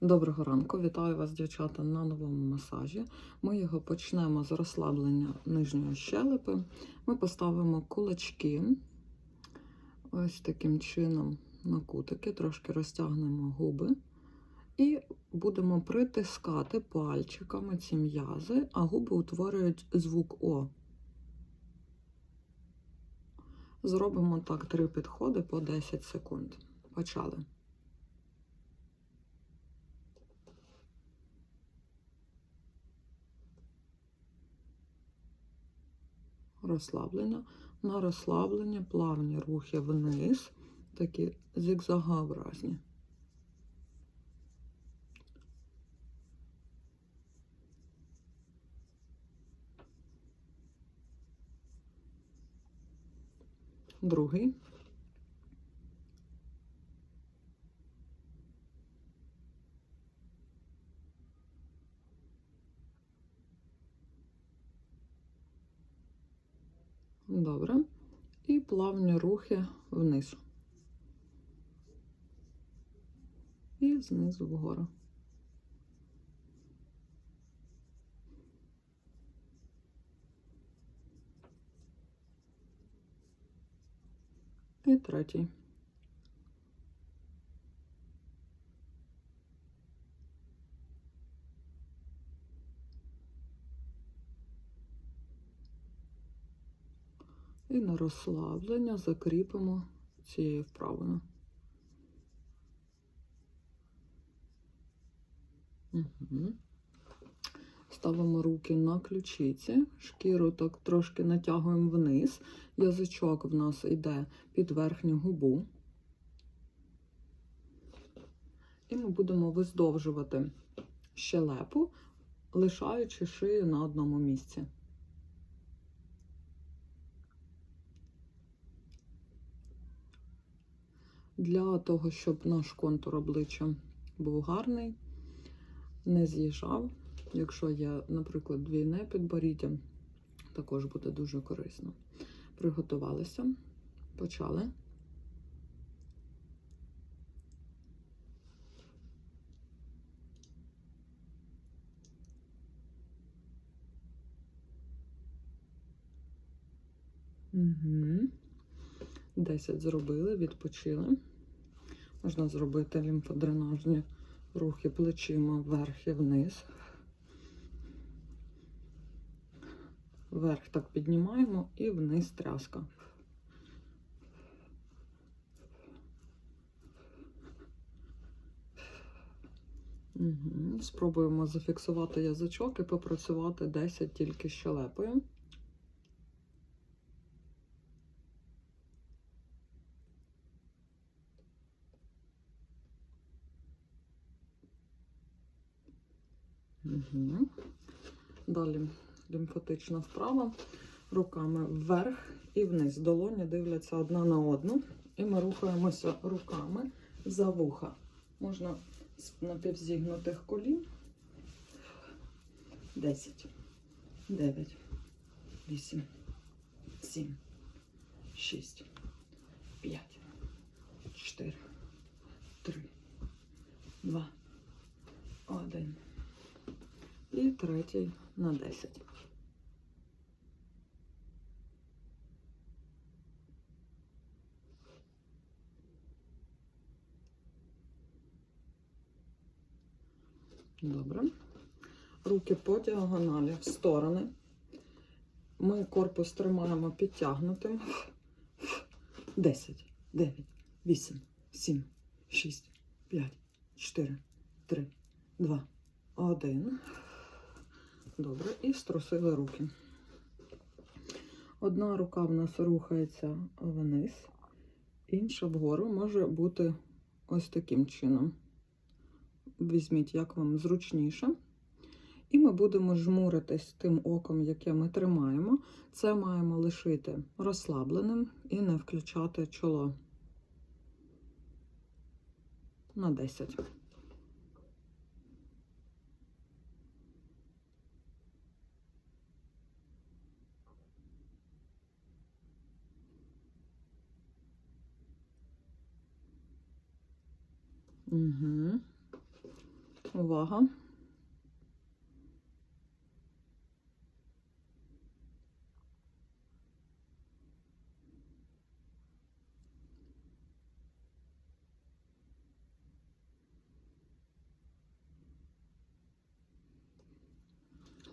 Доброго ранку, вітаю вас, дівчата, на новому масажі. Ми його почнемо з розслаблення нижньої щелепи. Ми поставимо кулачки ось таким чином на кутики, трошки розтягнемо губи і будемо притискати пальчиками ці м'язи, а губи утворюють звук О. Зробимо так три підходи по 10 секунд. Почали. Розслаблення. На розслаблення плавні рухи вниз, такі зігзагообразні. Другий. Добре. І плавні рухи вниз. І знизу вгору. І третій. І на розслаблення закріпимо цією вправою. Ставимо руки на ключиці, шкіру так трошки натягуємо вниз. Язичок в нас йде під верхню губу. І ми будемо виздовжувати щелепу, лишаючи шию на одному місці. Для того, щоб наш контур обличчя був гарний, не з'їжджав. Якщо є, наприклад, двійне підборіддя, також буде дуже корисно. Приготувалися, почали. Угу. 10 зробили, відпочили. Можна зробити лімфодренажні рухи плечима вверх і вниз. Вверх так піднімаємо і вниз тряска. Угу. Спробуємо зафіксувати язичок і попрацювати 10 тільки щелепою. Угу. Далі лімфатична вправа. Руками вверх і вниз. Долоні дивляться одна на одну. І ми рухаємося руками за вуха. Можна з напівзігнутих колін. 10, 9, 8, 7, 6, 5, 4, 3, 2, 1. І третій на 10. Добре. Руки по діагоналі в сторони. Ми корпус тримаємо підтягнутим. 10, 9, 8, 7, 6, 5, 4, 3, 2, 1. Добре, і струсили руки. Одна рука в нас рухається вниз, інша вгору може бути ось таким чином. Візьміть, як вам зручніше. І ми будемо жмуритись тим оком, яке ми тримаємо. Це маємо лишити розслабленим і не включати чоло на 10. Угу. Увага.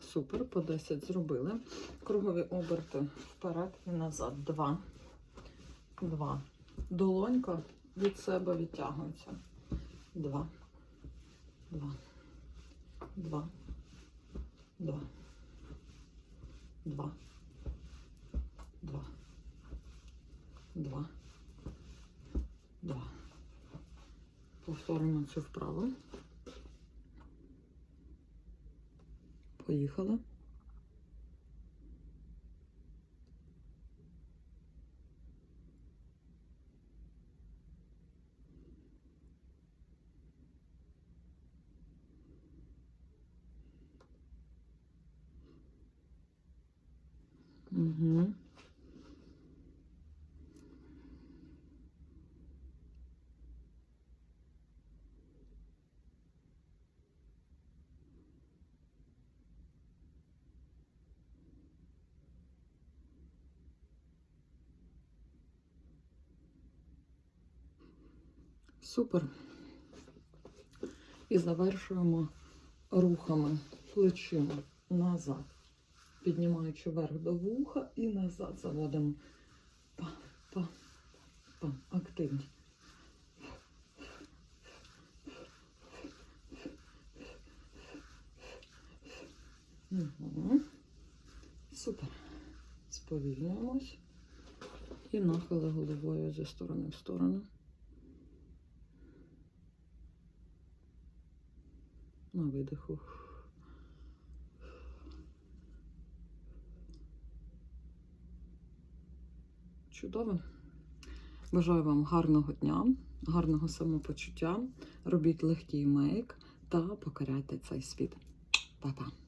Супер, по 10 зробили. Кругові оберти вперед і назад. Два. Два. Долонька від себе відтягується два, два, два, два, два, два, два, два. Повторимо цю вправо. Поїхала. Угу. Супер. І завершуємо рухами плечима назад, піднімаючи вверх до вуха і назад заводимо. Па, па, па. Активні. Угу. Супер. Сповільнюємось і нахили головою зі сторони в сторону. На видиху. Чудово. Бажаю вам гарного дня, гарного самопочуття. Робіть легкий мейк та покоряйте цей світ. Па-па!